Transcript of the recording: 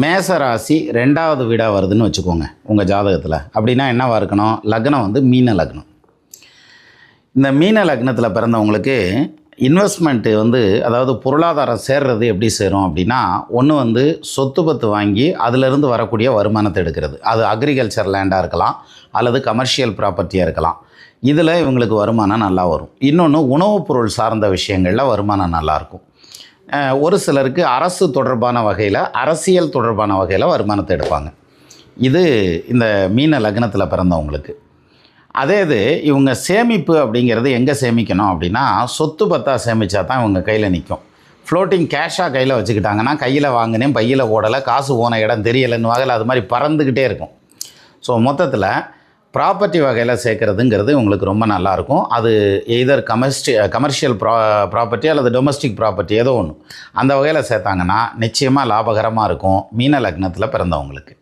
மேச ராசி ரெண்டாவது வீடாக வருதுன்னு வச்சுக்கோங்க உங்கள் ஜாதகத்தில். அப்படின்னா என்னவாக இருக்கணும்? லக்னம் வந்து மீன லக்னம். இந்த மீன லக்னத்தில் பிறந்தவங்களுக்கு இன்வெஸ்ட்மெண்ட்டு வந்து அதாவது பொருளாதாரம் சேர்றது எப்படி சேரும் அப்படின்னா ஒன்று வந்து சொத்து பத்து வாங்கி அதிலிருந்து வரக்கூடிய வருமானத்தை எடுக்கிறது. அது அக்ரிகல்ச்சர் லேண்டாக இருக்கலாம் அல்லது கமர்ஷியல் ப்ராப்பர்ட்டியாக இருக்கலாம். இதில் இவங்களுக்கு வருமானம் நல்லா வரும். இன்னொன்று உணவுப் பொருள் சார்ந்த விஷயங்களில் வருமானம் நல்லாயிருக்கும் ஒரு சிலருக்கு அரசு தொடர்பான வகையில் அரசியல் தொடர்பான வகையில் வருமானத்தை எடுப்பாங்க. இது இந்த மீன லக்னத்தில் பிறந்தவங்களுக்கு. அதே இது இவங்க சேமிப்பு அப்படிங்கிறது எங்கே சேமிக்கணும் அப்படின்னா சொத்து பத்தா சேமித்தா தான் இவங்க கையில் நிற்கும் ஃப்ளோட்டிங் கேஷாக கையில் வச்சுக்கிட்டாங்கன்னா கையில் வாங்கினேன் பையில் ஓடலை காசு போன இடம் தெரியலைன்னு வகையில் அது மாதிரி பறந்துக்கிட்டே இருக்கும். ஸோ மொத்தத்தில் ப்ராப்பர்ட்டி வகையில் சேர்க்குறதுங்கிறது உங்களுக்கு ரொம்ப நல்லாயிருக்கும். அது either commer commercial pro property அல்லது டொமஸ்டிக் ப்ராப்பர்ட்டி ஏதோ ஒன்று அந்த வகையில் சேர்த்தாங்கன்னா நிச்சயமாக லாபகரமாக இருக்கும். மீன லக்னத்தில் பிறந்தவங்களுக்கு.